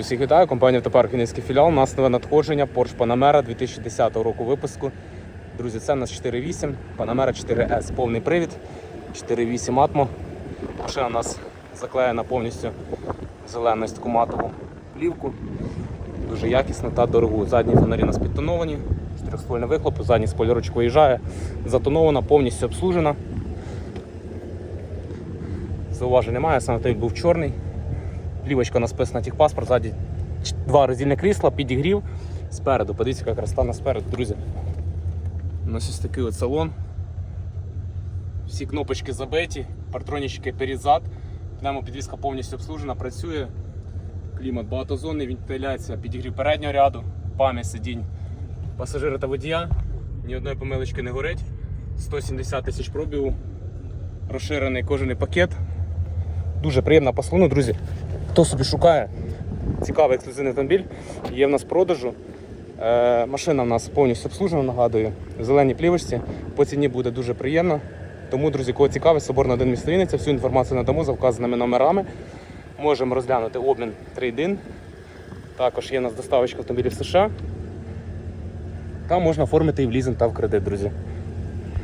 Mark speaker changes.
Speaker 1: Всіх вітаю, компанія Автопарк Вінницький філіал. У надходження Porsche Panamera 2010 року випуску. Друзі, це у нас 4.8, Panamera 4S, повний привід, 4.8 Atmo. Машина у нас заклеєна повністю ось таку матову плівку. Дуже якісно та дорогу. Задні фонарі у нас підтоновані, чотирьохствольний вихлоп, задній спойлерочок виїжджає, затонована, повністю обслужена. Зауважень немає, саме той був чорний. Плівочка написана техпаспорт, ззаді два роздільні крісла, підігрів спереду. Подивіться, яка красота на спереду, друзі. У нас ось такий от салон. Всі кнопочки забиті, партронічки перед-зад. Пневмопідвізка повністю обслужена, працює. Клімат багатозонний, вентиляція, підігрів переднього ряду, пам'ять сидінь пасажира та водія. Ні одної помилочки не горить. 170 тисяч пробігу. Розширений кожаний пакет. Дуже приємна по салону, друзі. Хто собі шукає цікавий ексклюзивний автомобіль, є в нас в продажу. Е, машина в нас повністю обслужена, нагадую, в зеленій плівочці. По ціні буде дуже приємно. Тому, друзі, кого цікавить, соборна 1 місто Вінниця, всю інформацію надамо за вказаними номерами. Можемо розглянути обмін трейдин. Також є у нас доставочка автомобілів США. Там можна оформити і в лізинг та в кредит, друзі.